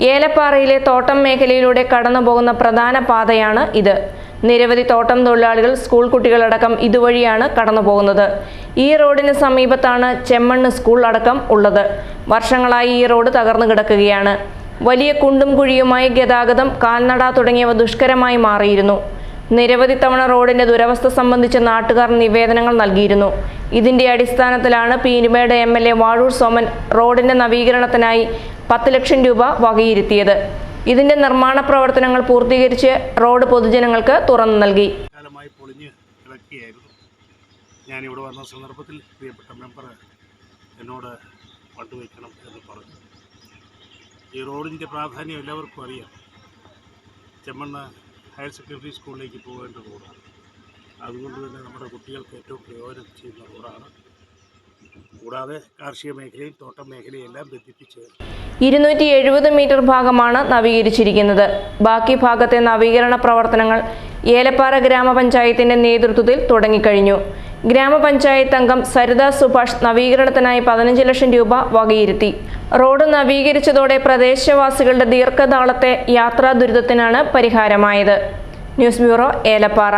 ഏലപ്പാറയിലെ തോട്ടം മേഖലയിലൂടെ കടന്നുപോകുന്ന പ്രധാന പാതയാണ് ഇത്. നിരവധി തോട്ടം തൊഴിലാളികൾ സ്കൂൾ കുട്ടികളടക്കം ഇതുവഴിയാണ് കടന്നുപോകുന്നത്. ഈ റോഡിന് സമീപത്താണ് ചെമ്മണ്ണ് സ്കൂൾ അടക്കം ഉള്ളത്. വർഷങ്ങളായി ഈ റോഡ് തകർന്നു കിടക്കുകയാണ്. വലിയ കുണ്ടും കുഴിയുമായി ഗതാഗതം കാൽനട തുടങ്ങിയവ ദുഷ്കരമായി മാറിയിരുന്നു. നിരവധി തവണ റോഡിന്റെ ദുരവസ്ഥ സംബന്ധിച്ച് നാട്ടുകാർ നിവേദനങ്ങൾ നൽകിയിരുന്നു. ഇതിന്റെ അടിസ്ഥാനത്തിലാണ് Peerumedu M L A Vazhoor Soman റോഡിന്റെ നവീകരണത്തിനായി പത്ത് ലക്ഷം രൂപ വകയിരുത്തിയത്. ഇതിന്റെ നിർമ്മാണ പ്രവർത്തനങ്ങൾ പൂർത്തീകരിച്ച് റോഡ് പൊതുജനങ്ങൾക്ക് തുറന്നു നൽകി. ഞാനിവിടെ വന്ന സന്ദർഭത്തിൽ പ്രിയപ്പെട്ട മെമ്പർ എന്നോട് ഫണ്ട് വയ്ക്കണം എന്ന് പറഞ്ഞു. ഈ റോഡിന്റെ പ്രാധാന്യം എല്ലാവർക്കും അറിയാം. ചെമ്മണ്ണ ഹയർ സെക്കൻഡറി സ്കൂളിലേക്ക് പോകേണ്ട റോഡാണ്. അതുകൊണ്ട് തന്നെ നമ്മുടെ കുട്ടികൾക്ക് ഏറ്റവും പ്രയോജനം ചെയ്യുന്ന റോഡാണ് കൂടാതെ കാർഷിക മേഖലയും തോട്ടം മേഖലയും ബന്ധിപ്പിച്ച് ഇരുന്നൂറ്റി എഴുപത് മീറ്റർ ഭാഗമാണ് നവീകരിച്ചിരിക്കുന്നത്. ബാക്കി ഭാഗത്തെ നവീകരണ പ്രവർത്തനങ്ങൾ ഏലപ്പാറ ഗ്രാമപഞ്ചായത്തിന്റെ നേതൃത്വത്തിൽ തുടങ്ങിക്കഴിഞ്ഞു. ഗ്രാമപഞ്ചായത്ത് അംഗം സരിത സുഭാഷ് നവീകരണത്തിനായി പതിനഞ്ച് ലക്ഷം രൂപ വകയിരുത്തി. റോഡ് നവീകരിച്ചതോടെ പ്രദേശവാസികളുടെ ദീർഘനാളത്തെ യാത്രാ ദുരിതത്തിനാണ് പരിഹാരമായത്. News bureau Elappara.